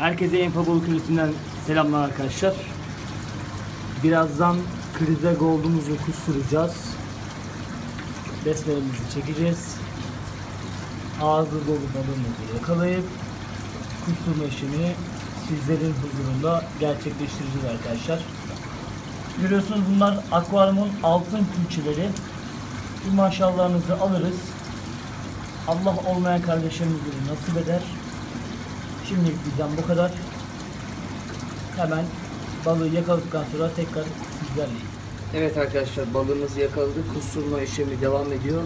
Herkese Enfa Balık Üreti'nden selamlar arkadaşlar. Birazdan krize goldumuzu kusturacağız. Besmelemizi çekeceğiz. Ağzı dolu balığımızı yakalayıp kusturma işini sizlerin huzurunda gerçekleştireceğiz arkadaşlar. Görüyorsunuz bunlar akvaryumun altın külçeleri. Bu maşallahınızı alırız. Allah olmayan kardeşlerimiz bunu nasip eder. Şimdilik bizden bu kadar. Hemen balığı yakaladıktan sonra tekrar sizlerleyiz. Evet arkadaşlar balığımızı yakaladık. Kusturma işlemi devam ediyor.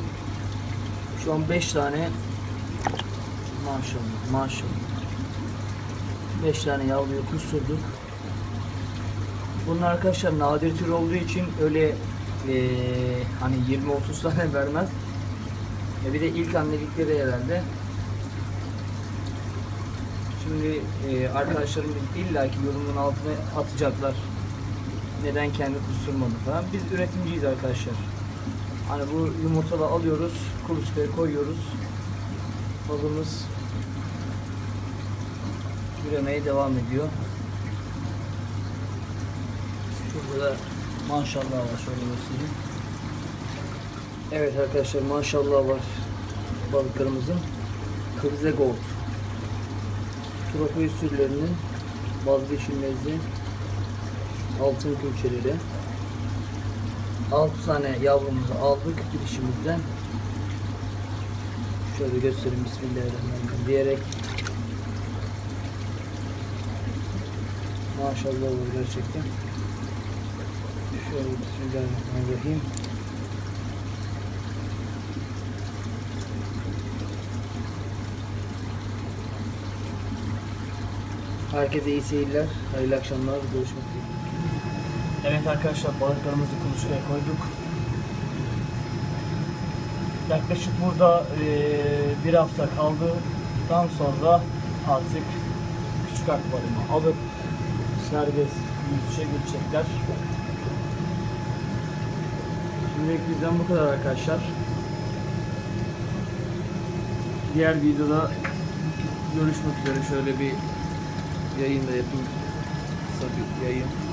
Şu an 5 tane maşallah maşallah 5 tane yavruyu kusturduk. Bunlar arkadaşlar nadir tür olduğu için öyle eee, hani 20-30 tane vermez. E bir de ilk annelikleri herhalde. Şimdi eee arkadaşlarımız illaki yorumun altına atacaklar neden kendi kusturmadı falan. Biz üretimciyiz arkadaşlar. Hani bu yumurtaları alıyoruz, kuluçkaya koyuyoruz. Balığımız üremeye devam ediyor. Şurada da Maşallah var şöyle göstereyim. evet arkadaşlar maşallah var balıklarımızın. Kırze Gold. Tropoid sürülerinin vazgeçilmezi altın külçeleri. 6 tane yavrumuzu aldık girişimizden. Şöyle göstereyim Bismillahirrahmanirrahim diyerek. Maşallah olur gerçekten. Şöyle Bismillahirrahmanirrahim. Herkese iyi seyirler, hayırlı akşamlar, görüşmek üzere. Evet arkadaşlar balıklarımızı kuluçkaya koyduk. Yaklaşık burada eee, bir hafta kaldıktan sonra artık küçük akvaryumu alıp serbest yüzüşe geçecekler. Şimdilik bizden bu kadar arkadaşlar. Diğer videoda görüşmek üzere. Şöyle bir E aí, Só que, E aí?